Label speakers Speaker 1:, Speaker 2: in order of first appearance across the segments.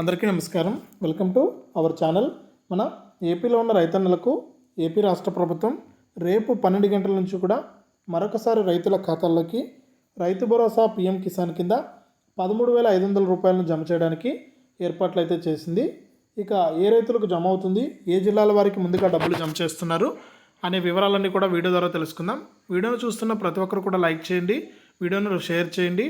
Speaker 1: అందరికీ నమస్కారం. Welcome to our channel. మన ఏపీలో ఉన్న రైతన్నలకు ఏపీ రాష్ట్ర ప్రభుత్వం రేపు పన్నెండు గంటల నుంచి కూడా మరొకసారి రైతుల ఖాతాల్లోకి రైతు భరోసా పిఎం కిసాన్ కింద పదమూడు వేల ఐదు వందల రూపాయలను జమ చేయడానికి ఏర్పాట్లు అయితే చేసింది. ఇక ఏ రైతులకు జమ అవుతుంది ఏ జిల్లాల వారికి ముందుగా డబ్బులు జమ చేస్తున్నారు అనే వివరాలన్నీ కూడా వీడియో ద్వారా తెలుసుకుందాం. వీడియోను చూస్తున్న ప్రతి ఒక్కరు కూడా లైక్ చేయండి వీడియోను షేర్ చేయండి.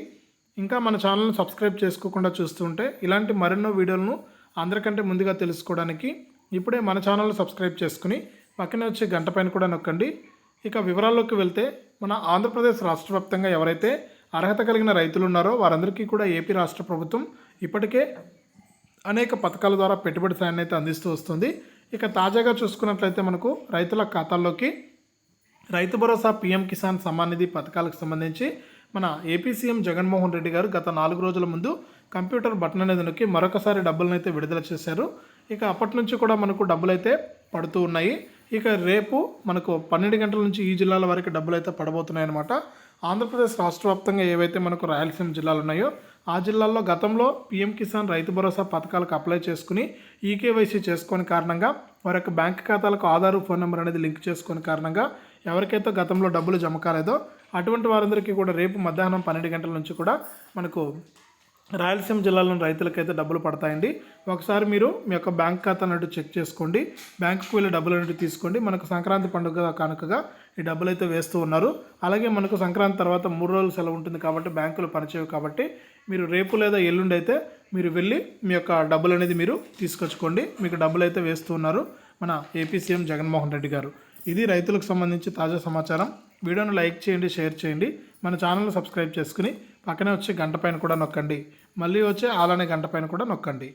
Speaker 1: ఇంకా మన ఛానల్ని సబ్స్క్రైబ్ చేసుకోకుండా చూస్తుంటే ఇలాంటి మరెన్నో వీడియోలను అందరికంటే ముందుగా తెలుసుకోవడానికి ఇప్పుడే మన ఛానల్ని సబ్స్క్రైబ్ చేసుకుని పక్కనే వచ్చే గంట పైన కూడా నొక్కండి. ఇక వివరాల్లోకి వెళ్తే మన ఆంధ్రప్రదేశ్ రాష్ట్ర వ్యాప్తంగా ఎవరైతే అర్హత కలిగిన రైతులు ఉన్నారో వారందరికీ కూడా ఏపీ రాష్ట్ర ప్రభుత్వం ఇప్పటికే అనేక పథకాల ద్వారా పెట్టుబడి సాయాన్ని అయితే అందిస్తూ వస్తుంది. ఇక తాజాగా చూసుకున్నట్లయితే మనకు రైతుల ఖాతాల్లోకి రైతు భరోసా పీఎం కిసాన్ సమ్మాన్ నిధి పథకాలకు సంబంధించి మన ఏపీ సీఎం జగన్మోహన్ రెడ్డి గారు గత నాలుగు రోజుల ముందు కంప్యూటర్ బటన్ అనేది నొక్కి మరొకసారి డబ్బులను అయితే విడుదల చేశారు. ఇక అప్పటి నుంచి కూడా మనకు డబ్బులు అయితే పడుతూ ఉన్నాయి. ఇక రేపు మనకు పన్నెండు గంటల నుంచి ఈ జిల్లాల వరకు డబ్బులు అయితే పడబోతున్నాయి అనమాట ఆంధ్రప్రదేశ్ రాష్ట్ర వ్యాప్తంగా ఏవైతే మనకు రాయలసీమ జిల్లాలు ఉన్నాయో ఆ జిల్లాల్లో గతంలో పీఎం కిసాన్ రైతు భరోసా పథకాలకు అప్లై చేసుకుని ఈకేవైసీ చేసుకోని కారణంగా వారి యొక్క బ్యాంక్ ఖాతాలకు ఆధార్ ఫోన్ నెంబర్ అనేది లింక్ చేసుకుని కారణంగా ఎవరికైతే గతంలో డబ్బులు జమ కాలేదో అటువంటి వారందరికీ కూడా రేపు మధ్యాహ్నం పన్నెండు గంటల నుంచి కూడా మనకు రాయలసీమ జిల్లాలోని రైతులకైతే డబ్బులు పడతాయండి. ఒకసారి మీరు మీ యొక్క బ్యాంక్ ఖాతా అన్నట్టు చెక్ చేసుకోండి. బ్యాంకుకు వెళ్ళి డబ్బులు అన్నట్టు తీసుకోండి. మనకు సంక్రాంతి పండుగ కానుకగా ఈ డబ్బులు అయితే వేస్తూ ఉన్నారు. అలాగే మనకు సంక్రాంతి తర్వాత మూడు రోజులు సెలవు ఉంటుంది కాబట్టి బ్యాంకులు పనిచేయవు కాబట్టి మీరు రేపు లేదా ఎల్లుండి అయితే మీరు వెళ్ళి మీ యొక్క డబ్బులు అనేది మీరు తీసుకొచ్చుకోండి. మీకు డబ్బులు అయితే వేస్తూ ఉన్నారు మన ఏపీ సీఎం జగన్మోహన్ రెడ్డి గారు. ఇది రైతులకు సంబంధించి తాజా సమాచారం. వీడియోను లైక్ చేయండి షేర్ చేయండి. మన ఛానల్ని సబ్స్క్రైబ్ చేసుకుని పక్కనే వచ్చే గంట పైన కూడా నొక్కండి. మళ్ళీ వచ్చే ఆలనే గంట పైన కూడా నొక్కండి.